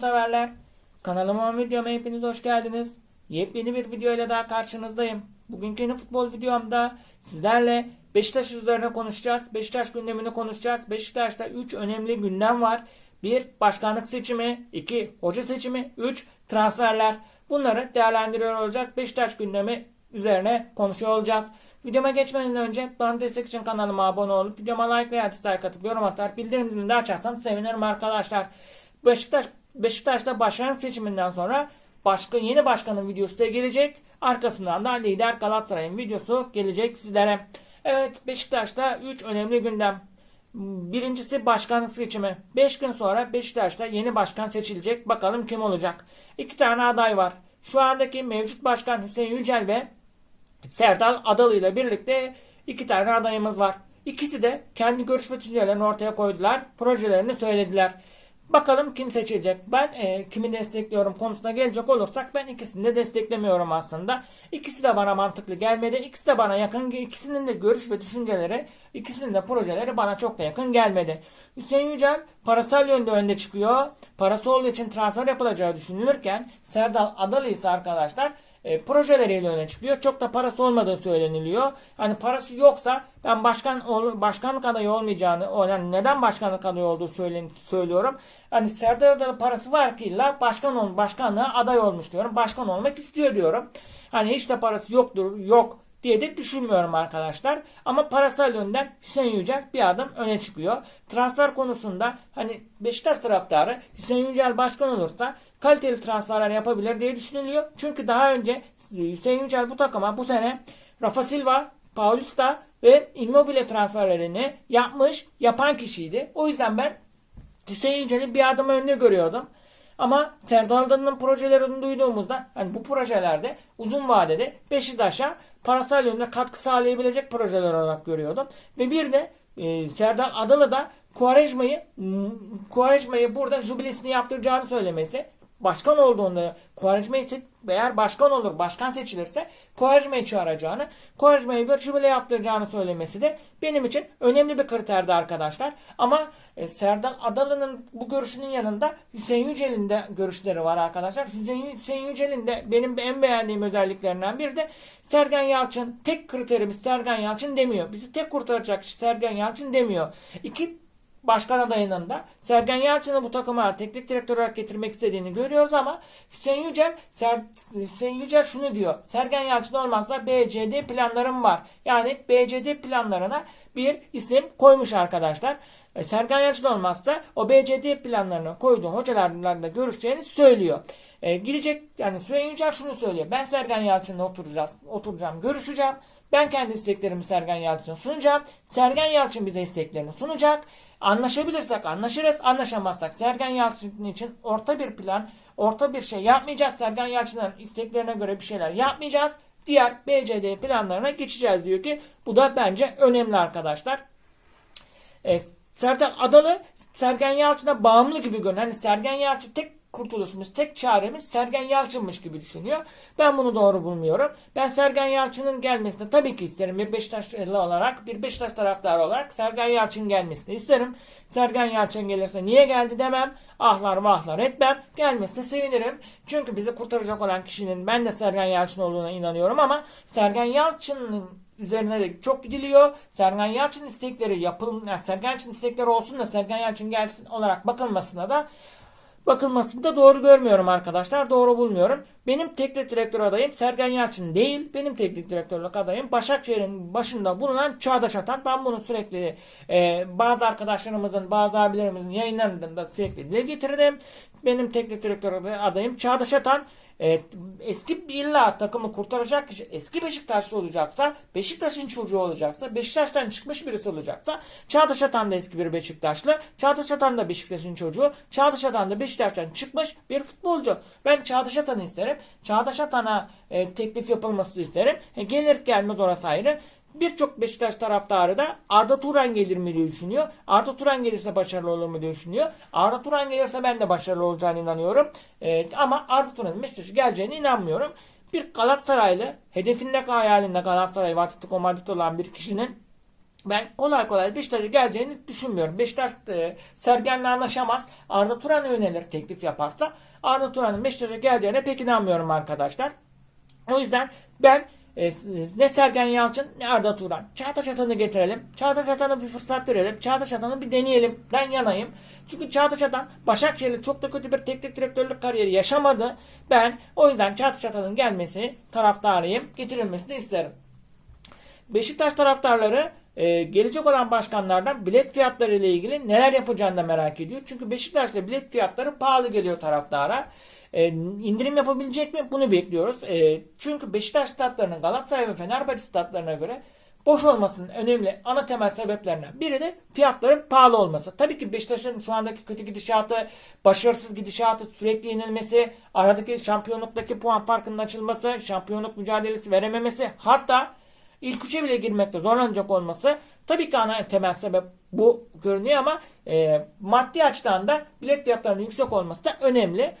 severler. Kanalıma ve videoma hepiniz hoş geldiniz. Yepyeni bir video ile daha karşınızdayım. Bugünkü yeni futbol videomda sizlerle Beşiktaş üzerine konuşacağız. Beşiktaş gündemini konuşacağız. Beşiktaş'ta 3 önemli gündem var. 1. Başkanlık seçimi. 2. Hoca seçimi. 3. Transferler. Bunları değerlendiriyor olacağız. Beşiktaş gündemi üzerine konuşuyor olacağız. Videoma geçmeden önce bana destek için kanalıma abone olup videoma like veya dislike atıp yorum atar bildirim zilini de açarsanız sevinirim arkadaşlar. Beşiktaş Beşiktaş'ta başkan seçiminden sonra başka yeni başkanın videosu da gelecek. Arkasından da lider Galatasaray'ın videosu gelecek sizlere. Evet Beşiktaş'ta 3 önemli gündem. Birincisi başkanlık seçimi. 5 gün sonra Beşiktaş'ta yeni başkan seçilecek. Bakalım kim olacak. İki tane aday var. Şu andaki mevcut başkan Hüseyin Yücel ve Serdal Adalı ile birlikte iki tane adayımız var. İkisi de kendi görüş ve ortaya koydular. Projelerini söylediler. Bakalım kim seçilecek. Ben e, kimi destekliyorum konusuna gelecek olursak ben ikisini de desteklemiyorum aslında. İkisi de bana mantıklı gelmedi. İkisi de bana yakın. İkisinin de görüş ve düşünceleri, ikisinin de projeleri bana çok da yakın gelmedi. Hüseyin Yücel parasal yönde önde çıkıyor. Parası olduğu için transfer yapılacağı düşünülürken Serdal Adalı ise arkadaşlar e, projeleriyle öne çıkıyor. Çok da parası olmadığı söyleniliyor. Hani parası yoksa ben başkan ol, başkanlık adayı olmayacağını, o yani neden başkanlık adayı olduğu söylen, söylüyorum. Hani Serdar Adalı parası var ki illa başkan ol, başkanlığa aday olmuş diyorum. Başkan olmak istiyor diyorum. Hani hiç de parası yoktur, yok diye de düşünmüyorum arkadaşlar. Ama parasal yönden Hüseyin Yücel bir adım öne çıkıyor. Transfer konusunda hani Beşiktaş taraftarı Hüseyin Yücel başkan olursa kaliteli transferler yapabilir diye düşünülüyor. Çünkü daha önce Hüseyin Yücel bu takıma bu sene Rafa Silva, Paulista ve Immobile transferlerini yapmış, yapan kişiydi. O yüzden ben Hüseyin Yücel'i bir adım önde görüyordum. Ama Serdar Adalı'nın projelerini duyduğumuzda hani bu projelerde uzun vadede Beşiktaş'a parasal yönde katkı sağlayabilecek projeler olarak görüyordum. Ve bir de e, Serdar Adalı da Kuarejma'yı Kuarejma'yı burada jubilesini yaptıracağını söylemesi başkan olduğunda Kuarejma'yı eğer başkan olur, başkan seçilirse Kuarejma'yı çağıracağını, Kuarejma'yı bir jübile yaptıracağını söylemesi de benim için önemli bir kriterdi arkadaşlar. Ama e, Serdar Adalı'nın bu görüşünün yanında Hüseyin Yücel'in de görüşleri var arkadaşlar. Hüseyin, Hüseyin Yücel'in de benim en beğendiğim özelliklerinden biri de Sergen Yalçın. Tek kriterimiz Sergen Yalçın demiyor. Bizi tek kurtaracak kişi Sergen Yalçın demiyor. İki başkan adayının da Sergen Yalçın'ı bu takıma teknik direktör olarak getirmek istediğini görüyoruz ama Hüseyin Yücel, Ser, Hüseyin Yücel şunu diyor. Sergen Yalçın olmazsa BCD planlarım var. Yani BCD planlarına bir isim koymuş arkadaşlar. E, Sergen Yalçın olmazsa o BCD planlarına koyduğu hocalarla görüşeceğini söylüyor. E, gidecek yani Hüseyin Yücel şunu söylüyor. Ben Sergen Yalçın'la oturacağız, oturacağım, görüşeceğim. Ben kendi isteklerimi Sergen Yalçın'a sunacağım. Sergen Yalçın bize isteklerini sunacak. Anlaşabilirsek anlaşırız. Anlaşamazsak Sergen Yalçın için orta bir plan, orta bir şey yapmayacağız. Sergen Yalçın'ın isteklerine göre bir şeyler yapmayacağız. Diğer BCD planlarına geçeceğiz diyor ki bu da bence önemli arkadaşlar. E, Serdar Adalı Sergen Yalçın'a bağımlı gibi görünüyor. Hani Sergen Yalçın tek kurtuluşumuz, tek çaremiz Sergen Yalçın'mış gibi düşünüyor. Ben bunu doğru bulmuyorum. Ben Sergen Yalçın'ın gelmesini tabii ki isterim. Bir Beşiktaşlı olarak, bir Beşiktaş taraftarı olarak Sergen Yalçın gelmesini isterim. Sergen Yalçın gelirse niye geldi demem. Ahlar vahlar etmem. Gelmesine sevinirim. Çünkü bizi kurtaracak olan kişinin ben de Sergen Yalçın olduğuna inanıyorum ama Sergen Yalçın'ın üzerine de çok gidiliyor. Sergen Yalçın istekleri yapılın, yani Sergen Yalçın istekleri olsun da Sergen Yalçın gelsin olarak bakılmasına da bakılmasını da doğru görmüyorum arkadaşlar. Doğru bulmuyorum. Benim teknik direktör adayım Sergen Yalçın değil. Benim teknik direktörlük adayım Başakşehir'in başında bulunan Çağdaş Atan. Ben bunu sürekli e, bazı arkadaşlarımızın, bazı abilerimizin yayınlarında sürekli dile getirdim. Benim teknik direktör adayım Çağdaş Atan. Evet, eski illa takımı kurtaracak kişi eski Beşiktaşlı olacaksa, Beşiktaş'ın çocuğu olacaksa, Beşiktaş'tan çıkmış birisi olacaksa, Çağdaş Atan da eski bir Beşiktaşlı, Çağdaş Atan da Beşiktaş'ın çocuğu, Çağdaş Atan da Beşiktaş'tan çıkmış bir futbolcu. Ben Çağdaş Atan'ı isterim. Çağdaş Atan'a e, teklif yapılmasını isterim. E, gelir gelmez orası ayrı. Birçok Beşiktaş taraftarı da Arda Turan gelir mi diye düşünüyor. Arda Turan gelirse başarılı olur mu diye düşünüyor. Arda Turan gelirse ben de başarılı olacağını inanıyorum. Ee, ama Arda Turan'ın Beşiktaş'a geleceğine inanmıyorum. Bir Galatasaraylı hedefinde hayalinde Galatasaray ve Atletico Madrid olan bir kişinin ben kolay kolay Beşiktaş'a geleceğini düşünmüyorum. Beşiktaş e, Sergen'le anlaşamaz. Arda Turan'a yönelir teklif yaparsa. Arda Turan'ın Beşiktaş'a geleceğine pek inanmıyorum arkadaşlar. O yüzden ben e, ne Sergen Yalçın ne Arda Turan. Çağdaş Atan'ı getirelim. Çağdaş Atan'a bir fırsat verelim. Çağdaş Atan'ı bir deneyelim. Ben yanayım. Çünkü Çağdaş Atan Başakşehir'le çok da kötü bir teknik direktörlük kariyeri yaşamadı. Ben o yüzden Çağdaş Atan'ın gelmesi taraftarıyım. Getirilmesini isterim. Beşiktaş taraftarları e, gelecek olan başkanlardan bilet fiyatları ile ilgili neler yapacağını da merak ediyor. Çünkü Beşiktaş'ta bilet fiyatları pahalı geliyor taraftara. E, indirim yapabilecek mi? Bunu bekliyoruz. E, çünkü Beşiktaş statlarının Galatasaray ve Fenerbahçe statlarına göre boş olmasının önemli ana temel sebeplerinden biri de fiyatların pahalı olması. Tabii ki Beşiktaş'ın şu andaki kötü gidişatı, başarısız gidişatı, sürekli yenilmesi, aradaki şampiyonluktaki puan farkının açılması, şampiyonluk mücadelesi verememesi, hatta ilk üçe bile girmekte zorlanacak olması tabii ki ana temel sebep bu görünüyor ama e, maddi açıdan da bilet fiyatlarının yüksek olması da önemli.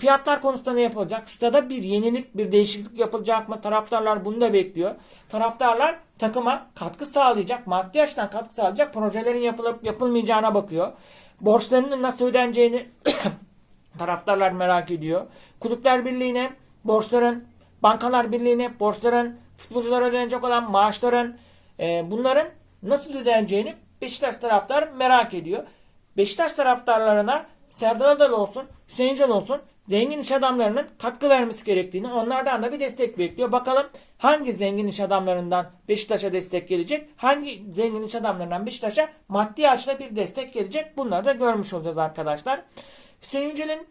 Fiyatlar konusunda ne yapılacak? Stada bir yenilik, bir değişiklik yapılacak mı? Taraftarlar bunu da bekliyor. Taraftarlar takıma katkı sağlayacak, maddi açıdan katkı sağlayacak projelerin yapılıp yapılmayacağına bakıyor. Borçlarının nasıl ödeneceğini taraftarlar merak ediyor. Kulüpler Birliği'ne borçların, Bankalar Birliği'ne borçların, futbolculara ödenecek olan maaşların, e, bunların nasıl ödeneceğini Beşiktaş taraftar merak ediyor. Beşiktaş taraftarlarına Serdar Adalı olsun, Hüseyin Can olsun zengin iş adamlarının katkı vermesi gerektiğini onlardan da bir destek bekliyor. Bakalım hangi zengin iş adamlarından Beşiktaş'a destek gelecek? Hangi zengin iş adamlarından Beşiktaş'a maddi açıda bir destek gelecek? Bunları da görmüş olacağız arkadaşlar. Hüseyin Yücel'in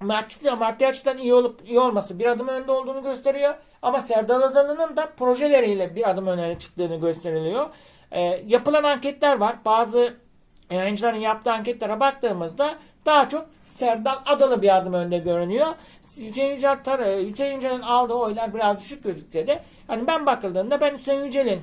maddi, maddi açıdan iyi olup iyi olması bir adım önde olduğunu gösteriyor. Ama Serdar Adalı'nın da projeleriyle bir adım öne çıktığını gösteriliyor. Ee, yapılan anketler var. Bazı yayıncıların yaptığı anketlere baktığımızda daha çok Serdal Adalı bir adım önde görünüyor. Hüseyin Yücel Hüseyin Yücel'in aldığı oylar biraz düşük gözükse de hani ben bakıldığında ben Hüseyin Yücel'in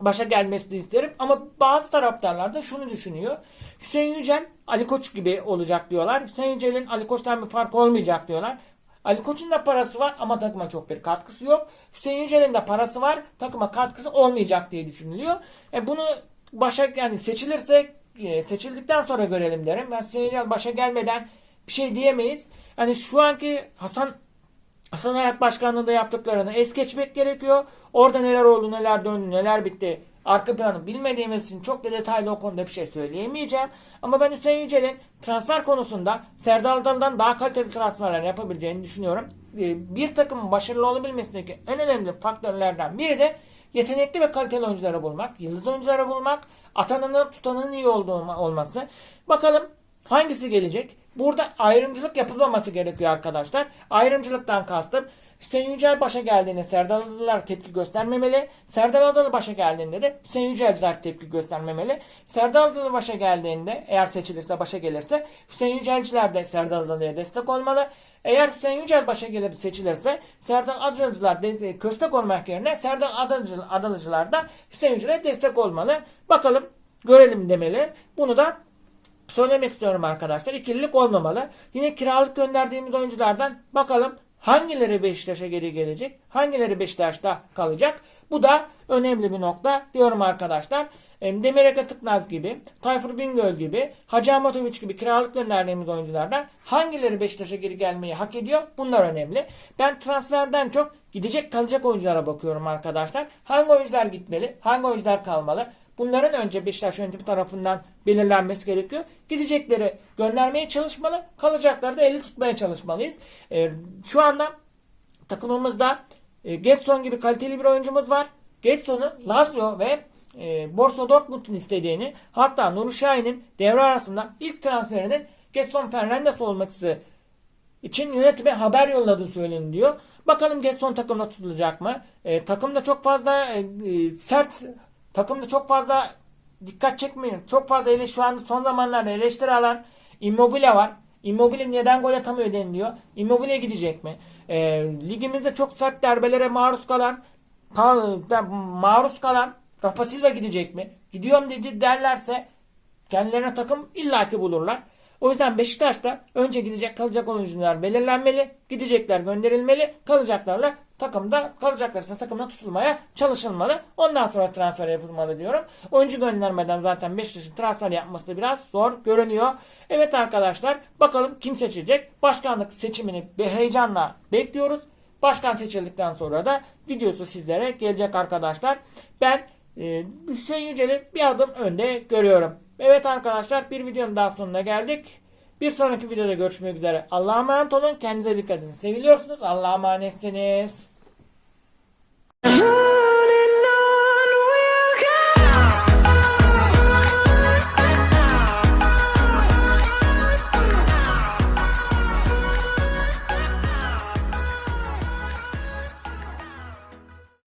başa gelmesini isterim. Ama bazı taraftarlar da şunu düşünüyor. Hüseyin Yücel Ali Koç gibi olacak diyorlar. Hüseyin Yücel'in Ali Koç'tan bir fark olmayacak diyorlar. Ali Koç'un da parası var ama takıma çok bir katkısı yok. Hüseyin Yücel'in de parası var takıma katkısı olmayacak diye düşünülüyor. E bunu başa yani seçilirse e, seçildikten sonra görelim derim. Ben Yücel başa gelmeden bir şey diyemeyiz. Hani şu anki Hasan Hasan Arat Başkanlığı'nda yaptıklarını es geçmek gerekiyor. Orada neler oldu, neler döndü, neler bitti. Arka planı bilmediğimiz için çok da detaylı o konuda bir şey söyleyemeyeceğim. Ama ben Hüseyin Yücel'in transfer konusunda Serdar Adalı'dan daha kaliteli transferler yapabileceğini düşünüyorum. Ee, Bir takımın başarılı olabilmesindeki en önemli faktörlerden biri de yetenekli ve kaliteli oyuncuları bulmak, yıldız oyuncuları bulmak, atanının tutanının iyi olduğu olması. Bakalım Hangisi gelecek? Burada ayrımcılık yapılmaması gerekiyor arkadaşlar. Ayrımcılıktan kastım Hüseyin Yücel başa geldiğinde Serdar Adalılar tepki göstermemeli. Serdar Adalı başa geldiğinde de Hüseyin Yücelciler tepki göstermemeli. Serdar Adalı başa geldiğinde eğer seçilirse başa gelirse Hüseyin Yücelciler de Serdar Adalı'ya destek olmalı. Eğer Hüseyin Yücel başa gelip seçilirse Serdar Adalıcılar de, köstek olmak yerine Serdar Adalıcı, Adalıcılar da Hüseyin Yücel'e destek olmalı. Bakalım görelim demeli. Bunu da söylemek istiyorum arkadaşlar. İkililik olmamalı. Yine kiralık gönderdiğimiz oyunculardan bakalım hangileri Beşiktaş'a geri gelecek? Hangileri Beşiktaş'ta kalacak? Bu da önemli bir nokta diyorum arkadaşlar. Demir Ege Tıknaz gibi, Tayfur Bingöl gibi, Hacı Amatoviç gibi kiralık gönderdiğimiz oyunculardan hangileri Beşiktaş'a geri gelmeyi hak ediyor? Bunlar önemli. Ben transferden çok gidecek kalacak oyunculara bakıyorum arkadaşlar. Hangi oyuncular gitmeli? Hangi oyuncular kalmalı? Bunların önce Beşiktaş yönetimi tarafından belirlenmesi gerekiyor. Gidecekleri göndermeye çalışmalı, kalacakları da eli tutmaya çalışmalıyız. E, şu anda takımımızda e, Getson gibi kaliteli bir oyuncumuz var. Getson'un Lazio ve e, Borussia Dortmund'un istediğini hatta Nuri Şahin'in devre arasında ilk transferinin Getson Fernandes olması için yönetime haber yolladığı söyleniyor. Bakalım Getson takımda tutulacak mı? E, takımda çok fazla e, e, sert takımda çok fazla dikkat çekmeyin. Çok fazla ele şu an son zamanlarda eleştiri alan Immobile var. Immobile neden gol atamıyor deniliyor. Immobile gidecek mi? E, ligimizde çok sert derbelere maruz kalan maruz kalan Rafa Silva gidecek mi? Gidiyorum dedi derlerse kendilerine takım illaki bulurlar. O yüzden Beşiktaş'ta önce gidecek kalacak oyuncular belirlenmeli. Gidecekler gönderilmeli. Kalacaklarla takımda kalacaklarsa takımda tutulmaya çalışılmalı. Ondan sonra transfer yapılmalı diyorum. Oyuncu göndermeden zaten Beşiktaş'ın transfer yapması biraz zor görünüyor. Evet arkadaşlar bakalım kim seçilecek? Başkanlık seçimini heyecanla bekliyoruz. Başkan seçildikten sonra da videosu sizlere gelecek arkadaşlar. Ben e, Hüseyin Yücel'i bir adım önde görüyorum. Evet arkadaşlar bir videonun daha sonuna geldik. Bir sonraki videoda görüşmek üzere. Allah'a emanet olun. Kendinize dikkat edin. Seviliyorsunuz. Allah'a emanetsiniz.